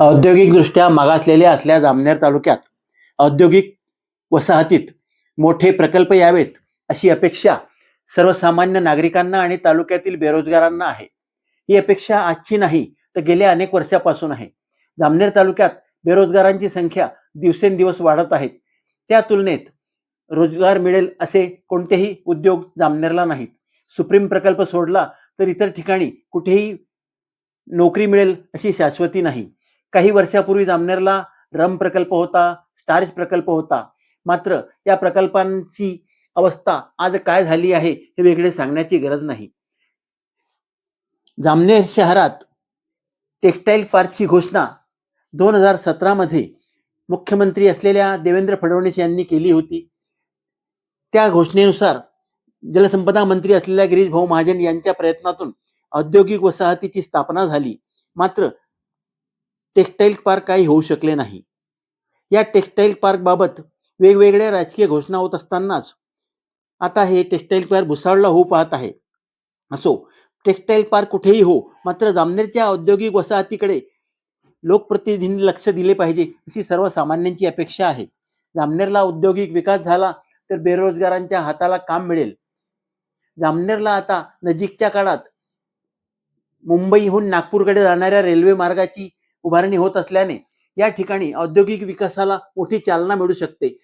औद्योगिकदृष्ट्या मागासलेल्या असल्या जामनेर तालुक्यात औद्योगिक वसाहतीत मोठे प्रकल्प यावेत अशी अपेक्षा सर्वसामान्य नागरिकांना आणि तालुक्यातील बेरोजगारांना आहे. ही अपेक्षा आजची नाही तर गेल्या अनेक वर्षापासून आहे. जामनेर तालुक्यात बेरोजगारांची संख्या दिवसेंदिवस वाढत आहेत त्या तुलनेत रोजगार मिळेल असे कोणतेही उद्योग जामनेरला नाहीत. सुप्रीम प्रकल्प सोडला तर इतर ठिकाणी कुठेही नोकरी मिळेल अशी शाश्वती नाही. काही वर्षापूर्वी जामनेरला रम प्रकल्प होता स्टार्च प्रकल्प होता. मात्र या प्रकल्पांची अवस्था आज काय झाली आहे हे वेगळे सांगण्याची गरज नाही. जामनेर शहरात टेक्स्टाईल पार्कची घोषणा दोन हजार सतरामध्ये मुख्यमंत्री असलेल्या देवेंद्र फडणवीस यांनी केली होती. त्या घोषणेनुसार जलसंपदा मंत्री असलेल्या गिरीश भाऊ महाजन यांच्या प्रयत्नातून औद्योगिक वसाहतीची स्थापना झाली. मात्र टेक्स्टाईल पार्क काही होऊ शकले नाही. या टेक्स्टाईल पार्कबाबत वेगवेगळ्या राजकीय घोषणा होत असतानाच आता हे टेक्स्टाईल पार्क भुसावळला होऊ पाहत आहे. असो टेक्स्टाईल पार्क कुठेही हो मात्र जामनेरच्या औद्योगिक वसाहतीकडे लोकप्रतिनिधींनी लक्ष दिले पाहिजे अशी सर्वसामान्यांची अपेक्षा आहे. जामनेरला औद्योगिक विकास झाला तर बेरोजगारांच्या हाताला काम मिळेल. जामनेरला आता नजीकच्या काळात मुंबईहून नागपूरकडे जाणाऱ्या रेल्वे मार्गाची उभारणी होत असल्याने या ठिकाणी औद्योगिक विकासाला मोठी चालना मिळू शकते.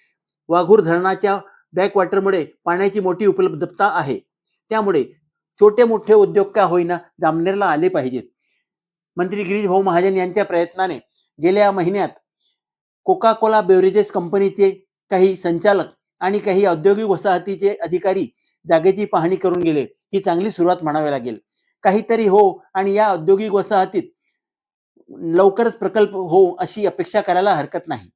वाघूर धरणाच्या बॅकवॉटरमुळे पाण्याची मोठी उपलब्धता आहे. त्यामुळे छोटे मोठे उद्योग का होईना जामनेरला आले पाहिजेत. मंत्री गिरीश भाऊ महाजन यांच्या प्रयत्नाने गेल्या महिन्यात कोका कोला बेवरेजेस कंपनीचे काही संचालक आणि काही औद्योगिक वसाहतीचे अधिकारी जागेची पाहणी करून गेले. ही चांगली सुरुवात म्हणावी लागेल. काहीतरी हो आणि या औद्योगिक वसाहतीत लवकरच प्रकल्प हो अशी अपेक्षा करायला हरकत नाही.